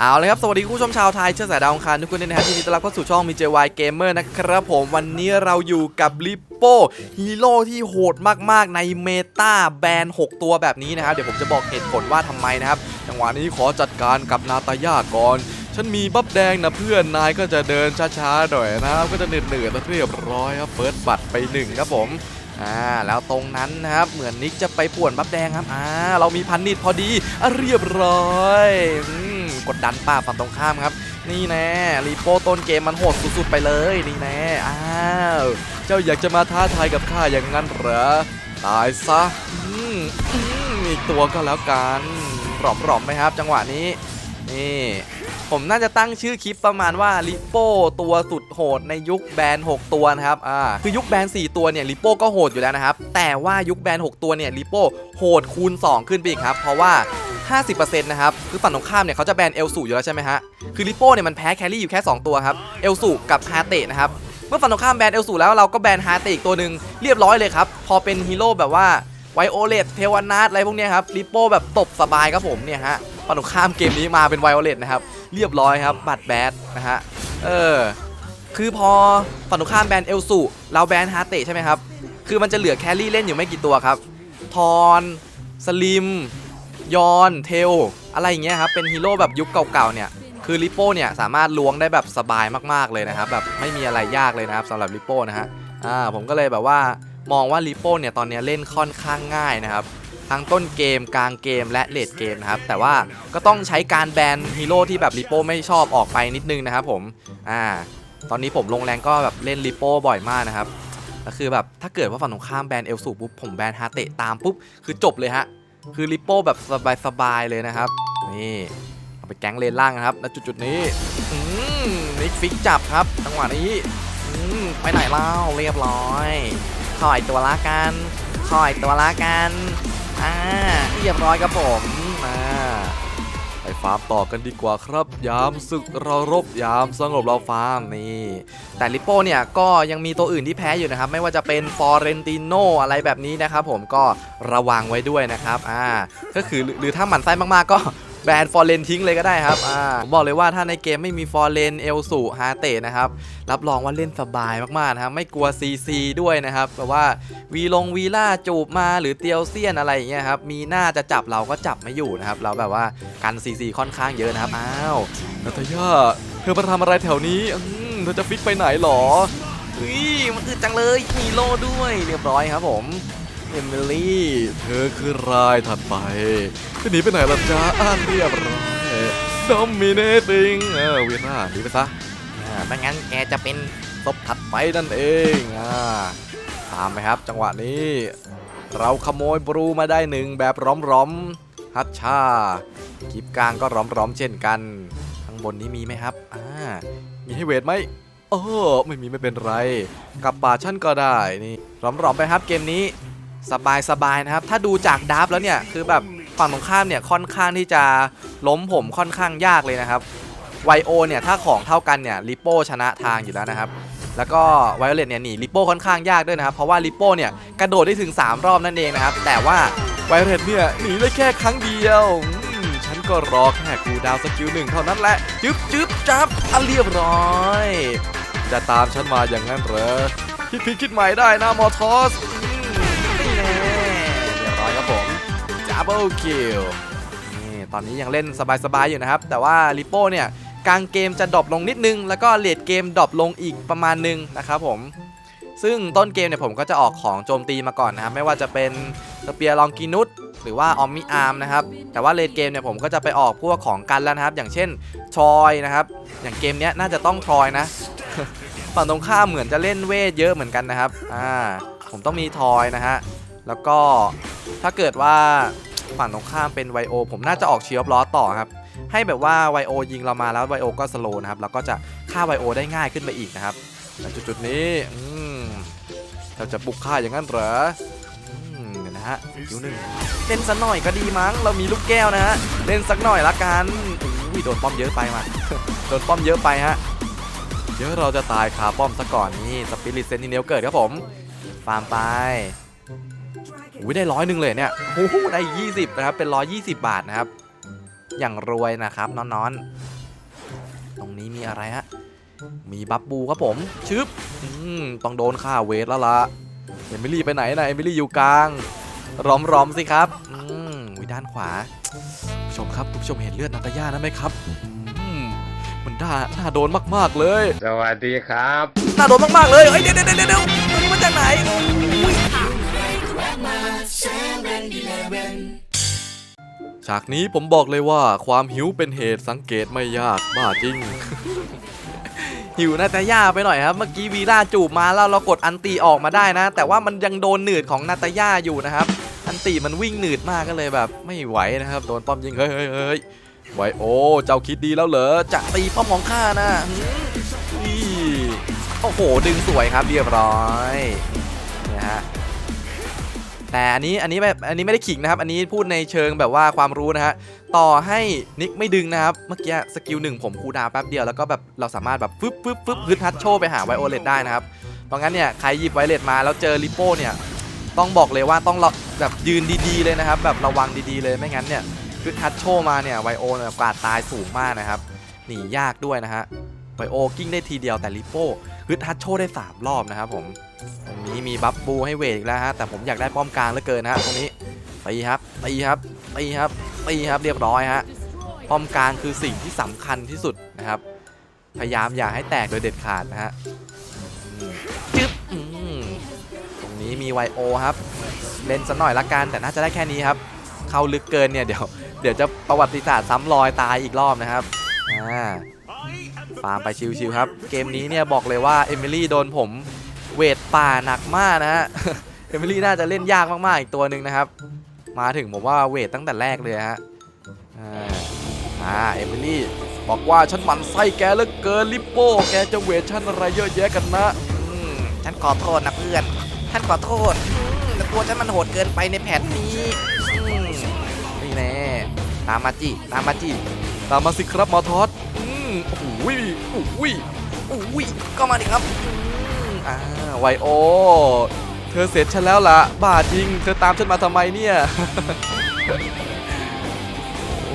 เอาเลยครับ สวัสดีคุณผู้ชมชาวไทยเชื้อสายดาวองคารทุกคนด้วยนะครับยินดีต้อนรับเข้าสู่ช่องมีเจวายเกมเมอร์นะครับผมวันนี้เราอยู่กับลิปโป้ฮีโร่ที่โหดมากๆในเมตาแบน 6 ตัวแบบนี้นะครับ เดี๋ยวผมจะบอกเหตุผลว่าทำไมนะครับ จังหวะนี้ขอจัดการกับนาตาย่าก่อน ฉันมีบัฟแดงนะเพื่อนนายก็จะเดินช้าๆหน่อยนะครับ ก็จะเหนื่อยๆแล้วเรียบร้อยครับเฟิร์สบัตรไปหนึ่งครับผมอ่าแล้วตรงนั้นนะครับเหมือนนิกจะไปป่วนบัฟแดงครับอ่าเรามีพันนิดพอดีอเรียบร้อยอ กดดันป้าฝั่งตรงข้ามครับ นี่แน่รีโป้ต้นเกมมันโหดสุดๆไปเลยนี่แน่อ้าวเจ้าอยากจะมาท้าทายกับข้าอย่างนั้นเหรอตายซะอีกตัวก็แล้วกันหลอมๆไหมครับ จังหวะนี้นี่ผมน่าจะตั้งชื่อคลิปประมาณว่าลิโป้ตัวสุดโหดในยุคแบน 6 ตัวนะครับ อ่า คือยุคแบน 4 ตัวเนี่ยลิโป้ก็โหดอยู่แล้วนะครับ แต่ว่ายุคแบน 6 ตัวเนี่ยลิโป้โหดคูณ 2 ขึ้นไปอีกครับ เพราะว่า 50%นะครับ คือฝั่งตรงข้ามเนี่ยเขาจะแบนเอลสูอยู่แล้วใช่ไหมฮะ คือลิโป้เนี่ยมันแพ้แครี่อยู่แค่ 2 ตัวครับ เอลสูกับฮาเตะนะครับ เมื่อฝั่งตรงข้ามแบนเอลสูแล้วเราก็แบนฮาเตะอีกตัวหนึ่งเรียบร้อยเลยครับ พอเป็นฮีโร่แบบว่าไวโอเลตเทวนาทอะไรพวกเนี้ยครับลิโป้แบบตบสบายครับผมเนี่ยฮะฝั่งตรงข้ามเกมนี้มาเป็นไวโอเลตนะครับ เรียบร้อยครับ บัตรแบดนะฮะ เออ คือพอฝั่งตรงข้ามแบนเอลสูเราแบนฮาเตะใช่ไหมครับ คือมันจะเหลือแครี่เล่นอยู่ไม่กี่ตัวครับ ทอน สลิม ยอนเทลอะไรอย่างเงี้ยครับเป็นฮีโร่แบบยุคเก่าๆเนี่ยคือลิโป้เนี่ยสามารถล้วงได้แบบสบายมากๆเลยนะครับแบบไม่มีอะไรยากเลยนะครับสำหรับลิโป้นะฮะอ่าผมก็เลยแบบว่ามองว่าลิโป้เนี่ยตอนนี้เล่นค่อนข้างง่ายนะครับทั้งต้นเกมกลางเกมและเลดเกมนะครับแต่ว่าก็ต้องใช้การแบนฮีโร่ที่แบบลิโป้ไม่ชอบออกไปนิดนึงนะครับผมอ่าตอนนี้ผมลงแรงก็แบบเล่นลิโป้บ่อยมากนะครับก็คือแบบถ้าเกิดว่าฝั่งตรงข้ามแบนเอลสูปุ๊บผมแบนฮาเตะตามปุ๊บคือจบเลยฮะ คือลิโป้แบบสบายๆเลยนะครับ นี่เอาไปแก๊งเลนล่างนะครับณจุดๆนี้นิกฟิกจับครับจังหวะนี้ไปไหนเล่าเรียบร้อยถอยตัวละกันถอยตัวละกันอ่าเรียบร้อยครับผมมาาร์มต่อกันดีกว่าครับ ยามศึกเรารบยามสงบเราฟาร์มนี่แต่ลิโป้เนี่ยก็ยังมีตัวอื่นที่แพ้อยู่นะครับ ไม่ว่าจะเป็นฟอร์เรนติโนอะไรแบบนี้นะครับผมก็ระวังไว้ด้วยนะครับอ่าก็คือหรือหรือถ้าหมั่นไส้มากๆก็ แบนฟอร์เรนทิ้งเลยก็ได้ครับอ่าผมบอกเลยว่าถ้าในเกมไม่มีฟอร์เรนเอลสูฮาเตะนะครับรับรองว่าเล่นสบายมากๆนะครับไม่กลัว CC ด้วยนะครับแบบว่าวีลงวีล่าจูบมาหรือเตียวเซียนอะไรอย่างเงี้ยครับมีหน้าจะจับเราก็จับไม่อยู่นะครับเราแบบว่ากัน CC ค่อนข้างเยอะนะครับอ้าวนาตาย่าเธอมาทำอะไรแถวนี้เธอจะฟิกไปไหนหรอเฮ้ยมันอึดจังเลยมีโลด้วยเรียบร้อยครับผม เอมิลี่ เธอคือรายถัดไปจะหนีไปไหนล่ะจ๊ะอ่านเรียบร้อยดอมมิเนติงเออวีล่าหนีไปซะอ่าไม่งั้นแกจะเป็นศพถัดไปนั่นเองอ่าตามไปครับ จังหวะนี้ เราขโมยบรูมาได้หนึ่งแบบร้อมๆฮัตชาคลิปกลางก็ร้อมๆเช่นกันข้างบนนี้มีไหมครับอ่ามีให้เวทไหมโอ้ไม่มีไม่เป็นไร กลับป่าชั่นก็ได้นี่ร้อมๆไปครับเกมนี้ สบายๆนะครับ ถ้าดูจากดับแล้วเนี่ย คือแบบฝั่งตรงข้ามเนี่ยค่อนข้างที่จะล้มผมค่อนข้างยากเลยนะครับไวโอเนี่ยถ้าของเท่ากันเนี่ยลิโป้ชนะทางอยู่แล้วนะครับ แล้วก็ไวโอเลตเนี่ยหนีลิโป้ค่อนข้างยากด้วยนะครับ เพราะว่าลิโป้เนี่ยกระโดดได้ถึง 3 รอบนั่นเองนะครับ แต่ว่าไวโอเลตเนี่ยหนีได้แค่ครั้งเดียวฉันก็รอแค่คูดาวสกิลหนึ่งเท่านั้นแหละจึ๊บจึ๊บจับอะเรียบร้อย จะตามฉันมาอย่างนั้นเหรอคิดผิดคิดใหม่ได้นะมอทอส เบิลคิลนี่ตอนนี้ยังเล่นสบายๆอยู่นะครับ แต่ว่าลิโป้เนี่ยกลางเกมจะดรอปลงนิดนึง แล้วก็เลดเกมดรอปลงอีกประมาณนึงนะครับผม ซึ่งต้นเกมเนี่ยผมก็จะออกของโจมตีมาก่อนนะครับ ไม่ว่าจะเป็นสเปียร์ลองกินุสหรือว่าออมมิอาร์มนะครับ แต่ว่าเลดเกมเนี่ยผมก็จะไปออกพวกของกันแล้วนะครับ อย่างเช่นทรอยนะครับ อย่างเกมเนี้ยน่าจะต้องทรอยนะ ฝั่งตรงข้ามเหมือนจะเล่นเวทเยอะเหมือนกันนะครับ อ่า ผมต้องมีทอยนะฮะ แล้วก็ถ้าเกิดว่า ฝั่งตรงข้ามเป็นไวโอผมน่าจะออกเชียร์ล้อต่อครับ ให้แบบว่าไวโอยิงเรามาแล้วไวโอก็สโลนะครับเราก็จะฆ่าไวโอได้ง่ายขึ้นไปอีกนะครับแต่จุดนี้อืมเราจะบุกฆ่าอย่างนั้นเหรออนะฮะคิวหนึ่งเล่นสักหน่อยก็ดีมั้ง เรามีลูกแก้วนะฮะเล่นสักหน่อยละกันอุ้ยโดนป้อมเยอะไปมาโดนป้อมเยอะไปฮะเดี๋ยวเราจะตายคาป้อมซะก่อนนี่สปิริตเซนติเนลเกิดครับผม ฟาร์มไป อุ้ยได้ร้อยหนึ่งเลยเนี่ยโอ้โหได้ 20 นะครับ เป็น 120 บาทนะครับ อย่างรวยนะครับนอนๆ ตรงนี้มีอะไรฮะ มีบับบูครับผม ชึบอืมต้องโดนค่าเวทแล้วล่ะเอมิลี่ไปไหนนะเอมิลี่อยู่กลาง ร้อมร้อมๆสิครับ อืมวิด้านขวา ผู้ชมครับผู้ชมเห็นเลือดนาตาย่านะไหมครับอืมมันน่าน่าโดนมากๆเลย สวัสดีครับ น่าโดนมากๆเลยเอ้ยเดี๋ยวเดี๋ยวเดี๋ยวเดี๋ยวตัวนี้มาจากไหนอุ้ย ฉากนี้ผมบอกเลยว่าความหิวเป็นเหตุสังเกตไม่ยากบ้าจริง หิวนาตาย่าไปหน่อยครับ เมื่อกี้วีล่าจูบมาแล้วเรากดอันตีออกมาได้นะ แต่ว่ามันยังโดนหนืดของนาตาย่าอยู่นะครับ อันตีมันวิ่งหนืดมากก็เลยแบบ ไม่ไหวนะครับโดนป้อมยิงเฮ้ยเฮ้ยเฮ้ยไวโอเจ้าคิดดีแล้วเหรอจะตีป้อมของข้านะนี่โอ้โหดึงสวยครับเรียบร้อย แต่อันนี้อันนี้แบบอันนี้ไม่ได้ขิงนะครับ อันนี้พูดในเชิงแบบว่าความรู้นะฮะต่อให้นิกไม่ดึงนะครับ เมื่อกี้สกิลหนึ่งผมคูดาวแป๊บเดียวแล้วก็แบบเราสามารถแบบฟึบฟึบฟึบฮึดฮัตโชไปหาไวโอเลตได้นะครับเพราะงั้นเนี่ยใครหยิบไวโอเลตมาแล้วเจอลิโป้เนี่ยต้องบอกเลยว่าต้องแบบยืนดีๆเลยนะครับ แบบระวังดีๆเลยไม่งั้นเนี่ยฮึดฮัตโชมาเนี่ยไวโอเนี่ยโอกาสตายสูงมากนะครับหนียากด้วยนะฮะ ไวโอกิ้งได้ทีเดียวแต่ลิโป้ฮึดฮัตโชได้สามรอบนะครับผมตรงนี้มีบัฟบูให้เวทอีกแล้วฮะแต่ผมอยากได้ป้อมกลางเหลือเกินนะฮะตรงนี้ตีครับตีครับตีครับตีครับเรียบร้อยฮะป้อมกลางคือสิ่งที่สำคัญที่สุดนะครับ พยายามอย่าให้แตกโดยเด็ดขาดนะฮะจึ๊บตรงนี้มีไวโอครับ เล่นสักหน่อยละกันแต่น่าจะได้แค่นี้ครับเข้าลึกเกินเนี่ยเดี๋ยวเดี๋ยวจะประวัติศาสตร์ซ้ำรอยตายอีกรอบนะครับอ่า ฟาร์มไปชิวๆครับ เกมนี้เนี่ยบอกเลยว่าเอมิลี่โดนผมเวทป่าหนักมากนะฮะ เอมิลี่น่าจะเล่นยากมากๆอีกตัวหนึ่งนะครับ มาถึงผมว่าเวทตั้งแต่แรกเลยฮะอ่าอ่าเอมิลี่บอกว่าฉันหมันไส้แกเหลือเกินลิปโป้แกจะเวทฉันอะไรเยอะแยะกันนะอืมฉันขอโทษนะเพื่อนฉันขอโทษอืมแต่ตัวฉันมันโหดเกินไปในแผนนี้อืมนี่แน่ตามมาจิตามมาจิตามมาสิครับหมอทอดอืม โอ้โหโอ้โหโอ้โหก็มาดิครับอ่าไวโอ เธอเสร็จฉันแล้วล่ะบ้าจริง เธอตามฉันมาทำไมเนี่ย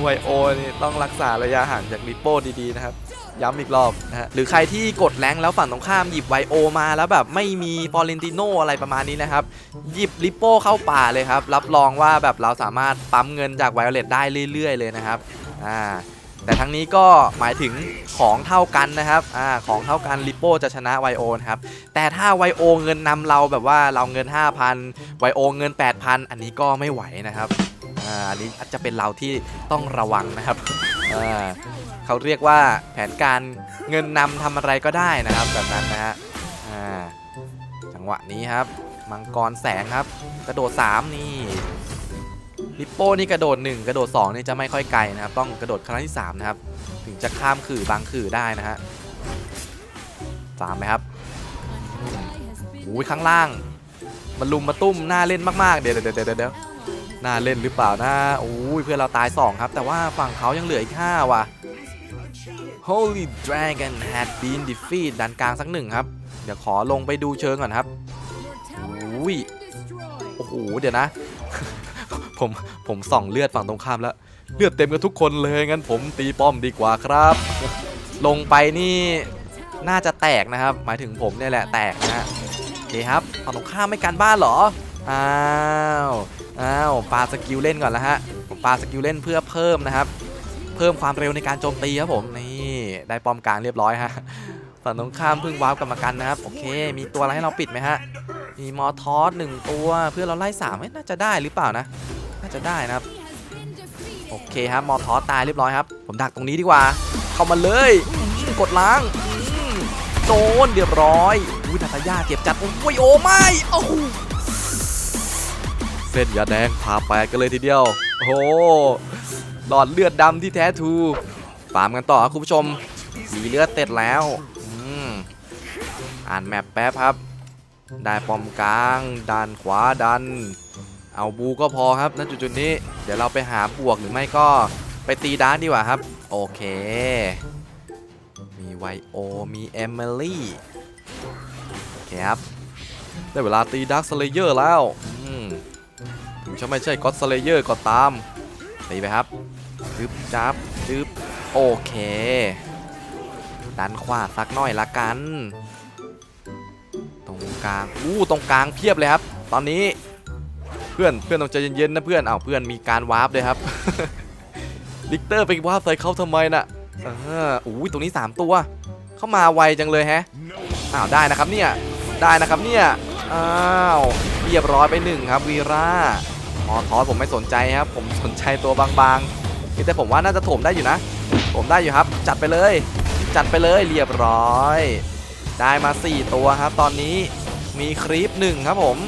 ไวโอนี่ต้องรักษาระยะห่างจากลิโป้ดีๆนะครับ ย้ำอีกรอบนะฮะ หรือใครที่กดแรงแล้วฝั่งตรงข้ามหยิบไวโอมาแล้วแบบไม่มีฟอร์เรนติโนอะไรประมาณนี้นะครับ หยิบลิปโป้เข้าป่าเลยครับ รับรองว่าแบบเราสามารถปั๊มเงินจากไวโอเลตได้เรื่อยๆเลยนะครับ อ่า แต่ทั้งนี้ก็หมายถึงของเท่ากันนะครับอ่าของเท่ากันลิปโป้จะชนะไวโอนะครับ แต่ถ้าไวโอเงินนำเราแบบว่าเราเงิน 5,000ไวโอเงิน 8,000 อันนี้ก็ไม่ไหวนะครับอ่าอันนี้อาจจะเป็นเราที่ต้องระวังนะครับอ่าเขาเรียกว่าแผนการเงินนำทำอะไรก็ได้นะครับแบบนั้นนะฮะอ่าจังหวะนี้ครับ มังกรแสงครับ กระโดด 3 นี่ ลิปโป้นี่กระโดด 1 กระโดด2นี่จะไม่ค่อยไกลนะครับ ต้องกระโดดครั้งที่3นะครับ ถึงจะข้ามขื่อบางขื่อได้นะฮะสามไหมครับโอ้ยข้างล่าง มันลุมมาตุ้มน่าเล่นมากๆ เดี๋ยวเดี๋ยวเดี๋ยวเดี๋ยวน่าเล่นหรือเปล่านะโอ้ยเพื่อนเราตาย 2 ครับ แต่ว่าฝั่งเขายังเหลืออีก 5 ว่ะ Holy Dragon had been defeated ดันกลางสักหนึ่งครับ เดี๋ยวขอลงไปดูเชิงก่อนครับอุ้ยโอ้โห เดี๋ยวนะ ผมผมส่องเลือดฝั่งตรงข้ามแล้ว เลือดเต็มกันทุกคนเลยงั้นผมตีป้อมดีกว่าครับ ลงไปนี่น่าจะแตกนะครับ หมายถึงผมเนี่ยแหละแตกนะฮะโอเคครับฝั่งตรงข้ามไม่การบ้านหรออ้าวอ้าวปาสกิลเล่นก่อนแล้วฮะผมปาสกิลเล่นเพื่อเพิ่มนะครับ เพิ่มความเร็วในการโจมตีครับผมนี่ได้ป้อมกลางเรียบร้อยฮะฝั่งตรงข้ามเพิ่งว้าร์ปกลับมากันนะครับโอเค มีตัวอะไรให้เราปิดไหมฮะมีมอทอสหนึ่งตัวเพื่อเราไล่สามน่าจะได้หรือเปล่านะ จะได้นะครับ โอเคครับมอทอสตายเรียบร้อยครับ ผมดักตรงนี้ดีกว่า เข้ามาเลยกดล้างโดนเรียบร้อยอุ้ยนาตาย่าเจ็บจัด โอ้ยโอ้ไม่โอ้โหเส้นยาแดงพาแปกันเลยทีเดียว โอ้โหหลอดเลือดดำที่แท้ทูฟาร์มกันต่อครับคุณผู้ชมสีเลือดเต็ดแล้วอ,อ่านแมปแป๊บครับ ได้ปอมกลางดันขวาดัน เอาบูก็พอครับณจุดๆนี้ เดี๋ยวเราไปหาบวกหรือไม่ก็ไปตีดาร์กดีกว่าครับ โอเค มีไวโอ มีเอมิลี่โอเคครับ ได้เวลาตีดาร์กสเลเยอร์แล้วถึงจะไม่ใช่ก็อดสเลเยอร์ก็ตาม ตีไปครับจึ๊บจับจึ๊บโอเคดันขวาสักหน่อยละกัน ตรงกลาง อู้ ตรงกลางเพียบเลยครับ ตอนนี้ เพื่อนเพื่อนต้องใจเย็นๆนะเพื่อนอ้าวเพื่อนมีการวาร์ปด้วยครับลิกเตอร์ไปวาร์ปใส่เขาทำไมน่ะเอออู้ยตรงนี้ 3 ตัว เข้ามาไวจังเลยแฮะอ้าวได้นะครับเนี่ยได้นะครับเนี่ยอ้าวเรียบร้อยไปหนึ่งครับวีราหอทอสผมไม่สนใจครับ ผมสนใจตัวบางๆแต่ผมว่าน่าจะถมได้อยู่นะผมได้อยู่ครับ จัดไปเลย จัดไปเลยเรียบร้อย ได้มา 4 ตัวครับ ตอนนี้มีครีปหนึ่งครับผม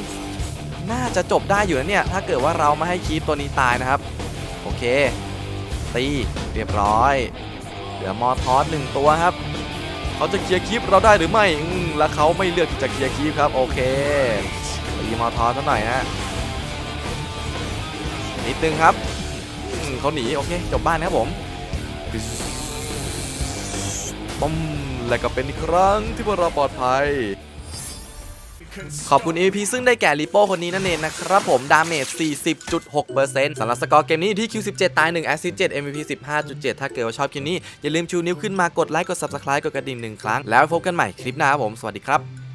น่าจะจบได้อยู่นะเนี่ย ถ้าเกิดว่าเราไม่ให้คีปตัวนี้ตายนะครับ โอเค ตีเรียบร้อย เหลือมอทอสหนึ่งตัวครับ เขาจะเคลียร์คลิปเราได้หรือไม่อืมแล้วเขาไม่เลือกที่จะเคลียร์คลิปครับ โอเคตีมอทอสซะหน่อยฮะนิดนึงครับเขาหนีโอเคจบบ้านครับผมปมและก็เป็นครั้งที่พวกเราปลอดภัย ขอบคุณ EP ซึ่งได้แก่ลิโป้คนนี้นั่นเองนะครับผม ดาเมจ 40.6%สำหรับสกอร์เกมนี้ที่ Q17 ตาย 1 แอสซิสต์7 MVP 15.7 ถ้าเกิดว่าชอบคลิปนี้ อย่าลืมชูนิ้วขึ้นมากดไลค์ กด Subscribe กดกระดิ่งหนึ่งครั้ง แล้วพบกันใหม่คลิปหน้าครับผม สวัสดีครับ